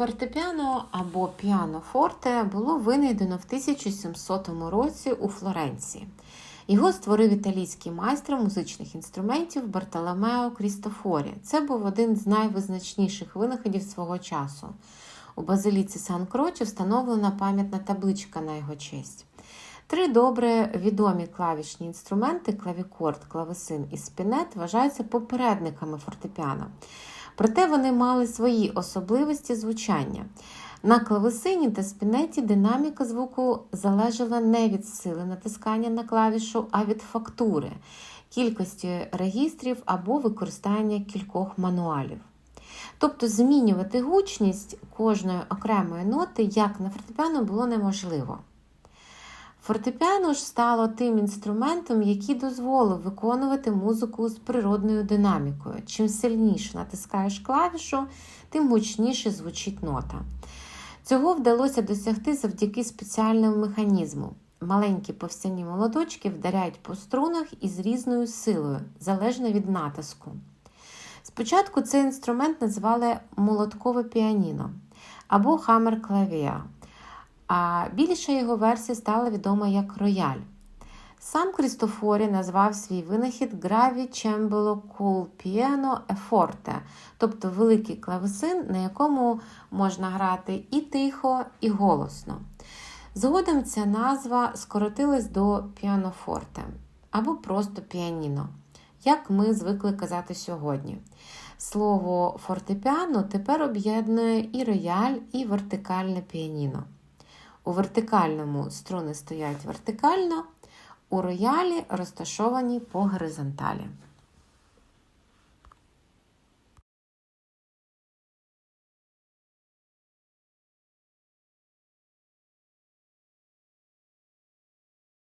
Фортепіано або піано-форте було винайдено в 1700 році у Флоренції. Його створив італійський майстер музичних інструментів Бартоломео Крістофорі. Це був один з найвизначніших винаходів свого часу. У базиліці Сан Кроче встановлена пам'ятна табличка на його честь. Три добре відомі клавішні інструменти клавікорд, клавесин і спінет вважаються попередниками фортепіано. Проте вони мали свої особливості звучання. На клавесині та спінеті динаміка звуку залежала не від сили натискання на клавішу, а від фактури, кількості регістрів або використання кількох мануалів. Тобто змінювати гучність кожної окремої ноти, як на фортепіано, було неможливо. Фортепіано ж стало тим інструментом, який дозволив виконувати музику з природною динамікою. Чим сильніше натискаєш клавішу, тим гучніше звучить нота. Цього вдалося досягти завдяки спеціальному механізму. Маленькі повстяні молоточки вдаряють по струнах із різною силою, залежно від натиску. Спочатку цей інструмент називали молоткове піаніно або хамер клавія а більша його версія стала відома як рояль. Сам Крістофорі назвав свій винахід Граві Чембело Кул Піано Ефорте, тобто великий клавесин, на якому можна грати і тихо, і голосно. Згодом ця назва скоротилась до піанофорте або просто піаніно, як ми звикли казати сьогодні. Слово фортепіано тепер об'єднує і рояль, і вертикальне піаніно. У вертикальному струни стоять вертикально, у роялі розташовані по горизонталі.